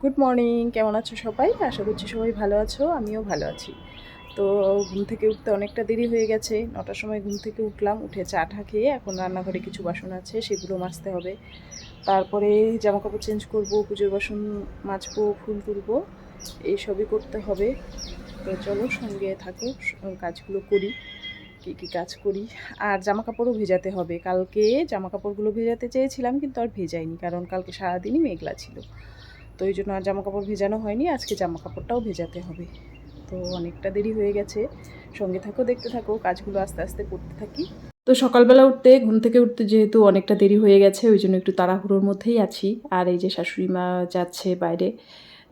Good morning কেমন আছো সবাই? আশা করছি সবাই ভালো আছো, আমিও ভালো আছি। তো ঘুম থেকে উঠতে অনেকটা দেরি হয়ে গেছে, নটার সময় ঘুম থেকে উঠলাম, উঠে চা টা খেয়ে এখন রান্নাঘরে কিছু বাসন আছে, সেগুলো মাজতে হবে। তারপরে জামা কাপড় চেঞ্জ করব, পুজোর বাসন মাজবো, ফুল তুলবো এইসবই করতে হবে। তো চলো সঙ্গে থাকো কাজগুলো করি, কী কী কাজ করি। আর জামা কাপড়ও ভেজাতে হবে, কালকে জামা কাপড়গুলো ভেজাতে চেয়েছিলাম, কিন্তু আর ভেজাইনি, কারণ কালকে সারাদিনই মেঘলা ছিল। তো এই জন্য আর জামা কাপড় ভেজানো হয়নি, আজকে জামা কাপড়টাও ভেজাতে হবে। তো অনেকটা দেরি হয়ে গেছে, সঙ্গে থাকো, দেখতে থাকো, কাজগুলো আস্তে আস্তে করতে থাকি। তো সকালবেলা উঠতে, ঘুম থেকে উঠতে যেহেতু অনেকটা দেরি হয়ে গেছে, ওই জন্য একটু তাড়াহুড়োর মধ্যেই আছি। আর এই যে শাশুড়ি মা যাচ্ছে বাইরে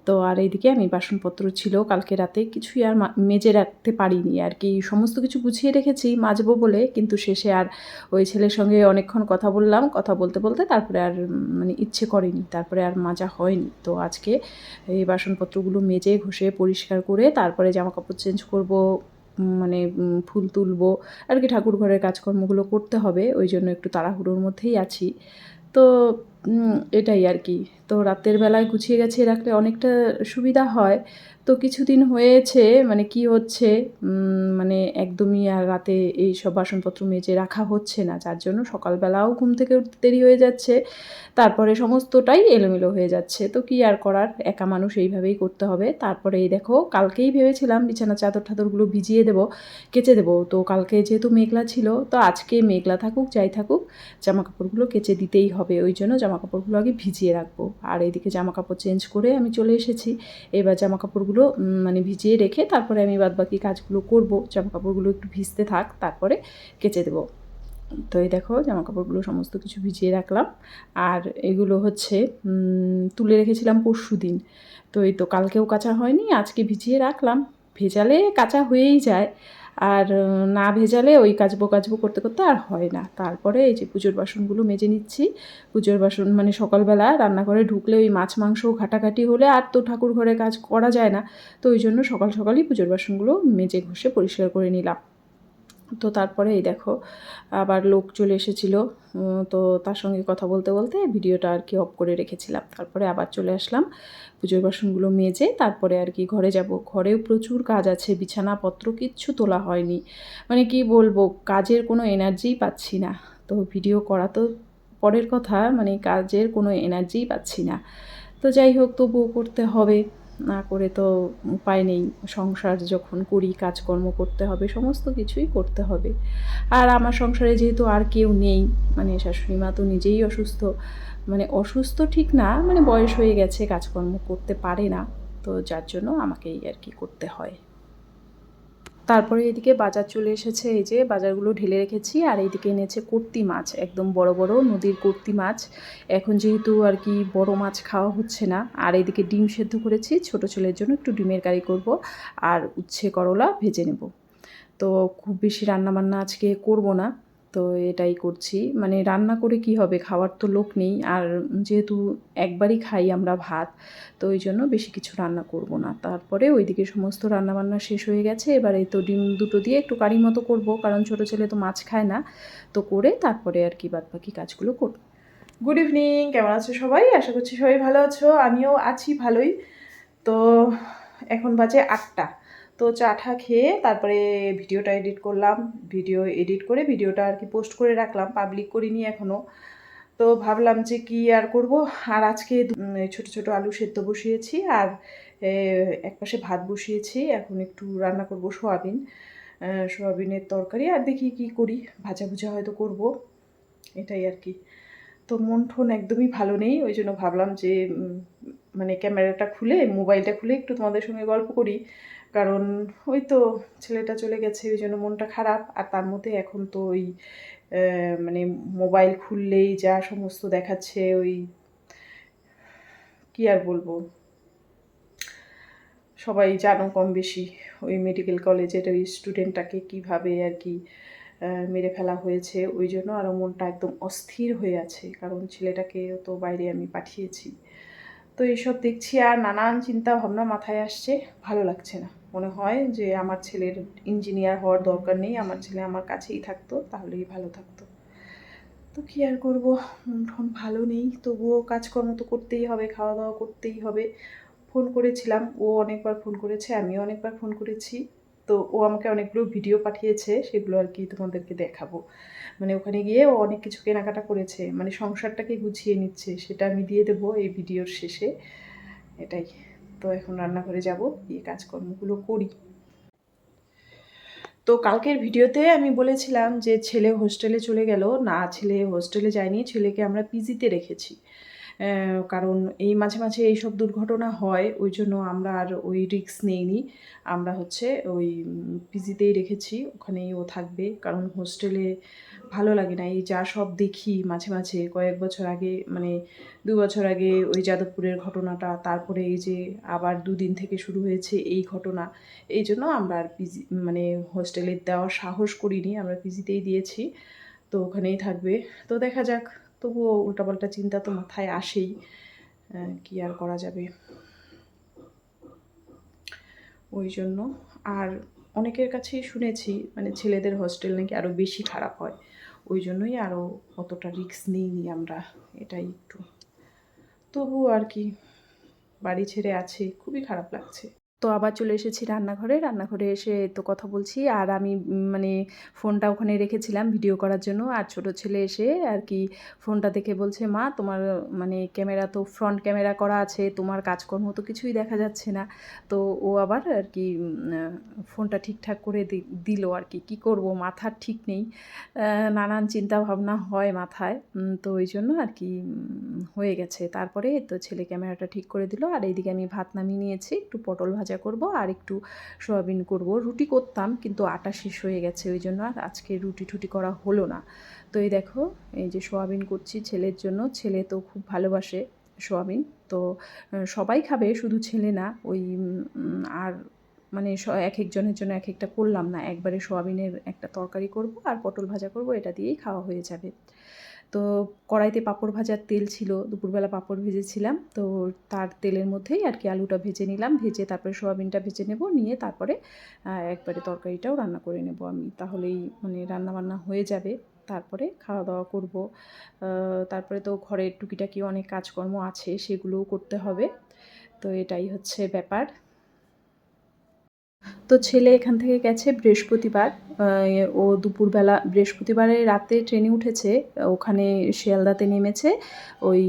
তো আর এইদিকে আমি বাসনপত্র ছিল কালকে রাতে, কিছুই আর মেজে রাখতে পারিনি আর কি। সমস্ত কিছু গুছিয়ে রেখেছি, মাজবো বলে, কিন্তু শেষে আর ওই ছেলের সঙ্গে অনেকক্ষণ কথা বললাম। কথা বলতে বলতে তারপরে আর মানে ইচ্ছে করেনি, তারপরে আর মাজা হয়নি। তো আজকে এই বাসনপত্রগুলো মেজে, ঘষে, পরিষ্কার করে, তারপরে জামা কাপড় চেঞ্জ করব মানে ফুল তুলবো, আর কি ঠাকুর ঘরের কাজকর্মগুলো করতে হবে, ওই জন্য একটু তাড়াহুড়োর মধ্যেই আছি। তো এটাই আর কি। তো রাতের বেলায় গুছিয়ে গেছে রাখলে অনেকটা সুবিধা হয়। তো কিছুদিন হয়েছে মানে কি হচ্ছে মানে একদমই আর রাতে এই সব বাসনপত্র মেজে রাখা হচ্ছে না। যার জন্য সকালবেলাও ঘুম থেকে উঠতে দেরি হয়ে যাচ্ছে। তারপরে সমস্তটাই এলোমেলো হয়ে যাচ্ছে। তো কি আর করার, একা মানুষ এইভাবেই করতে হবে। তারপরে এই দেখো, কালকেই ভেবেছিলাম বিছানা চাদর ঠাদরগুলো ভিজিয়ে দেবো, কেচে দেবো। তো কালকে যেহেতু মেঘলা ছিল, তো আজকে মেঘলা থাকুক, যাই থাকুক জামা কাপড়গুলো কেচে দিতেই হবে। ওই জন্য জামা কাপড়গুলো আগে ভিজিয়ে রাখব। আর এইদিকে জামা কাপড় চেঞ্জ করে আমি চলে এসেছি। এবার জামা কাপড়গুলো মানে ভিজিয়ে রেখে তারপরে আমি বাদবাকি কাজগুলো করব। জামা কাপড়গুলো একটু ভিজতে থাক, তারপরে কেচে দেবো। তো এই দেখো জামা কাপড়গুলো সমস্ত কিছু ভিজিয়ে রাখলাম। আর এগুলো হচ্ছে তুলে রেখেছিলাম পরশু দিন। তো এই তো কালকেও কাঁচা হয়নি, আজকে ভিজিয়ে রাখলাম। ভেজালে কাঁচা হয়েই যায়। আর না ভেজালে ওই কাজবো কাজবো করতে করতে আর হয় না। তারপরে এই যে পুজোর বাসনগুলো মেজে নিচ্ছি। পুজোর বাসন মানে সকালবেলা রান্নাঘরে ঢুকলে ওই মাছ, মাংস ঘাটাঘাটি হলে আর তো ঠাকুর ঘরে কাজ করা যায় না। তো ওই জন্য সকাল সকালই পুজোর বাসনগুলো মেজে ঘষে পরিষ্কার করে নিলাম। তো তারপরে এই দেখো, আবার লোক চলে এসেছিল তো তার সঙ্গে কথা বলতে বলতে ভিডিওটা আর কি অফ করে রেখেছিলাম। তারপরে আবার চলে আসলাম, পুজোর বাসনগুলো মেজে তারপরে আর কি ঘরে যাব। ঘরেও প্রচুর কাজ আছে, বিছানাপত্র কিচ্ছু তোলা হয়নি। মানে কি বলব, কাজের কোনো এনার্জিই পাচ্ছি না। তো ভিডিও করা তো পরের কথা মানে কাজের কোনো এনার্জিই পাচ্ছি না। তো যাই হোক, তবুও করতে হবে। না করে তো উপায় নেই সংসার যখন করি, কাজকর্ম করতে হবে, সমস্ত কিছুই করতে হবে। আর আমার সংসারে যেহেতু আর কেউ নেই মানে শাশুড়ি মা তো নিজেই অসুস্থ মানে অসুস্থ ঠিক না মানে বয়স হয়ে গেছে, কাজকর্ম করতে পারে না, তো যার জন্য আমাকেই আর কি করতে হয়। তারপরে এদিকে বাজার চলে এসেছে, এই যে বাজারগুলো ঢেলে রেখেছি আর এইদিকে এনেছে কর্তি মাছ, একদম বড় বড় নদীর কর্তি মাছ। এখন যেহেতু আর কি বড় মাছ খাওয়া হচ্ছে না, আর এদিকে ডিম সেদ্ধ করেছি, ছোট ছেলের জন্য একটু ডিমের কারি করব আর উচ্ছে করলা ভেজে নেব। তো খুব বেশি রান্নাবান্না আজকে করব না। তো এটাই করছি। মানে রান্না করে কি হবে? খাওয়ার তো লোক নেই। আর যেহেতু একবারই খাই আমরা ভাত, তো ওই জন্য বেশি কিছু রান্না করব না। তারপরে ওইদিকে সমস্ত রান্নাবান্না শেষ হয়ে গেছে। এবার তো ডিম দুটো দিয়ে একটু কারি মতো করব। কারণ ছোটো ছেলে তো মাছ খায় না। তো করে তারপরে আর কি বাদ বাকি কাজগুলো করব। গুড ইভিনিং কেমন আছো সবাই? আশা করছি সবাই ভালো আছো। আমিও আছি ভালোই। তো এখন বাজে আটটা। তো চা ঠা খেয়ে তারপরে ভিডিওটা এডিট করলাম। ভিডিও এডিট করে ভিডিওটা আর কি পোস্ট করে রাখলাম। পাবলিক করিনি এখনও তো ভাবলাম যে কি আর করব? আর আজকে ছোট ছোট আলু সেদ্ধ বসিয়েছি আর এ, একপাশে ভাত বসিয়েছি। এখন একটু রান্না করব সোয়াবিন। সোয়াবিনের তরকারি আর দেখি কি করি। ভাজা ভুজা হয়তো করব। এটাই আর কি। তো মন ঠন একদমই ভালো নেই। ওই জন্য ভাবলাম যে মানে ক্যামেরাটা খুলে মোবাইলটা খুলে একটু তোমাদের সঙ্গে গল্প করি। কারণ ওই তো ছেলেটা চলে গেছে, ওই জন্য মনটা খারাপ। আর তার মধ্যে এখন তো ওই মানে মোবাইল খুললেই যা সমস্ত দেখাচ্ছে, ওই কি আর বলব? সবাই জানো কম বেশি ওই মেডিকেল কলেজের ওই স্টুডেন্টটাকে কীভাবে আর কি মেরে ফেলা হয়েছে। ওই জন্য আরও মনটা একদম অস্থির হয়ে আছে। কারণ ছেলেটাকে তো বাইরে আমি পাঠিয়েছি। তো এইসব দেখছি আর নানান চিন্তা ভাবনা মাথায় আসছে। ভালো লাগছে না। মনে হয় যে আমার ছেলের ইঞ্জিনিয়ার হওয়ার দরকার নেই। আমার ছেলে আমার কাছেই থাকতো, তাহলেই ভালো থাকতো। তো কী আর করব? মন ঠন ভালো নেই। তবুও কাজকর্ম তো করতেই হবে খাওয়া দাওয়া করতেই হবে। ফোন করেছিলাম, ও অনেকবার ফোন করেছে, আমিও অনেকবার ফোন করেছি। তো ও আমাকে অনেকগুলো ভিডিও পাঠিয়েছে, সেগুলো আর কি তোমাদেরকে দেখাবো। মানে ওখানে গিয়ে ও অনেক কিছু কেনাকাটা করেছে মানে সংসারটাকে গুছিয়ে নিচ্ছে, সেটা আমি দিয়ে দেবো এই ভিডিওর শেষে। এটাই। তো এখন রান্নাঘরে যাব, গিয়ে কাজকর্মগুলো করি। তো কালকের ভিডিওতে আমি বলেছিলাম যে ছেলে হোস্টেলে চলে গেল। না, ছেলে হোস্টেলে যায়নি, ছেলেকে আমরা পিজিতে রেখেছি। কারণ এই মাঝে মাঝে এইসব দুর্ঘটনা হয়, ওই জন্য আমরা আর ওই রিস্ক নেইনি। আমরা হচ্ছে ওই পিজিতেই রেখেছি, ওখানেই ও থাকবে। কারণ হোস্টেলে ভালো লাগে না, এই যা সব দেখি মাঝে মাঝে, কয়েক বছর আগে মানে দু বছর আগে ওই যাদবপুরের ঘটনাটা, তারপরে এই যে আবার দুদিন থেকে শুরু হয়েছে এই ঘটনা, এই জন্য আমরা আর পিজি মানে হোস্টেলে দেওয়ার সাহস করিনি, আমরা পিজিতেই দিয়েছি। তো ওখানেই থাকবে। তো দেখা যাক। তবুও উল্টাপাল্টা চিন্তা তো মাথায় আসেই কি আর করা যাবে। ওই জন্য। আর অনেকের কাছেই শুনেছি মানে ছেলেদের হস্টেল নাকি আরও বেশি খারাপ হয়। ওই জন্যই আরও অতটা রিস্ক নিইনি আমরা, এটাই একটু। তবু আর কি, বাড়ি ছেড়ে আছে, খুবই খারাপ লাগছে। তো আবার চলে এসেছি রান্নাঘরে। রান্নাঘরে এসে তো কথা বলছি। আর আমি মানে ফোনটা ওখানে রেখেছিলাম ভিডিও করার জন্য। আর ছোট ছেলে এসে আর কি ফোনটা দেখে বলছে, মা, তোমার মানে ক্যামেরা তো, ফ্রন্ট ক্যামেরা করা আছে, তোমার কাজকর্ম তো কিছুই দেখা যাচ্ছে না। তো ও আবার আর কি ফোনটা ঠিকঠাক করে দিল আর কি। কী করব? মাথার ঠিক নেই। নানান চিন্তা ভাবনা হয় মাথায়। তো ওই জন্য আর কি হয়ে গেছে। তারপরে তো ছেলে ক্যামেরাটা ঠিক করে দিল। আর এইদিকে আমি ভাত নামিয়ে নিয়েছি। একটু পটল ভাজা করব আর একটু সয়াবিন করব। রুটি করতাম কিন্তু আটা শেষ হয়ে গেছে, ওই জন্য আর আজকে রুটি টুটি করা হলো না। তো এই দেখো, এই যে সয়াবিন করছি ছেলের জন্য, ছেলে তো খুব ভালোবাসে সয়াবিন। তো সবাই খাবে, শুধু ছেলে না, ওই আর মানে এক একজনের জন্য এক একটা করলাম না। একবারে সোয়াবিনের একটা তরকারি করব আর পটল ভাজা করব, এটা দিয়েই খাওয়া হয়ে যাবে। তো কড়াইতে পাঁপড় ভাজার তেল ছিল, দুপুরবেলা পাঁপড় ভেজেছিলাম, তো তার তেলের মধ্যেই আর কি আলুটা ভেজে নিলাম, ভেজে তারপরে সোয়াবিনটা ভেজে নেব, নিয়ে তারপরে একবারে তরকারিটাও রান্না করে নেব আমি। তাহলেই মানে রান্না বান্না হয়ে যাবে, তারপরে খাওয়া দাওয়া করব তারপরে তো ঘরের টুকিটাকি অনেক কাজকর্ম আছে, সেগুলোও করতে হবে। তো এটাই হচ্ছে ব্যাপার। তো ছেলে এখান থেকে গেছে বৃহস্পতিবার ও দুপুরবেলা, বৃহস্পতিবারে রাতে ট্রেনে উঠেছে, ওখানে শিয়ালদাতে নেমেছে, ওই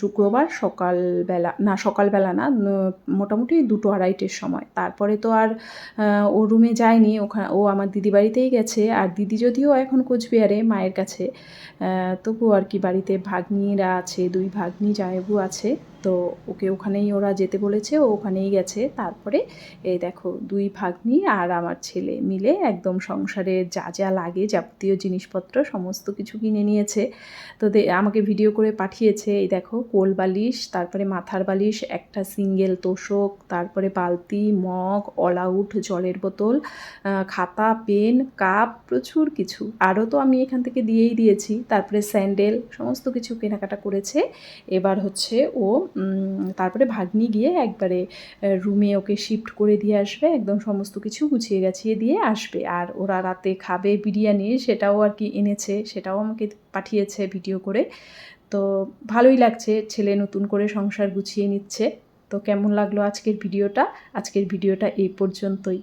শুক্রবার সকালবেলা, না সকালবেলা না মোটামুটি দুটো আড়াইটের সময়। তারপরে তো আর ও রুমে যায়নি ওখানে ও আমার দিদি বাড়িতেই গেছে, আর দিদি যদিও এখন কোচবিহারে, মায়ের কাছে তবুও আর কি বাড়িতে ভাগ্নিরা আছে, দুই ভাগ্নি জায়েবু আছে। তো ওকে ওখানেই ওরা যেতে বলেছে, ও ওখানেই গেছে। তারপরে এই দেখো দুই ভাগ্নি আর আমার ছেলে মিলে একদম সংসারে যা যা লাগে যাবতীয় জিনিসপত্র সমস্ত কিছু কিনে নিয়েছে। তো আমাকে ভিডিও করে পাঠিয়েছে, এই দেখো কোল বালিশ, তারপরে মাথার বালিশ, একটা সিঙ্গেল তোষক, তারপরে বালতি, মগ অল আউট জলের বোতল খাতা, পেন, কাপ, প্রচুর কিছু। আরও তো আমি এখান থেকে দিয়েই দিয়েছি। তারপরে স্যান্ডেল, সমস্ত কিছু কেনাকাটা করেছে। এবার হচ্ছে ও তারপরে ভাগ্নি গিয়ে একবারে রুমে ওকে শিফট করে দিয়ে আসবে, একদম সমস্ত কিছু গুছিয়ে গাছিয়ে দিয়ে আসবে। আর ওরা রাতে খাবে বিরিয়ানি, সেটাও আর কি এনেছে, সেটাও আমাকে পাঠিয়েছে ভিডিও করে। তো ভালোই লাগছে, ছেলে নতুন করে সংসার গুছিয়ে নিচ্ছে। তো কেমন লাগল আজকের ভিডিওটা আজকের ভিডিওটা এই পর্যন্তই।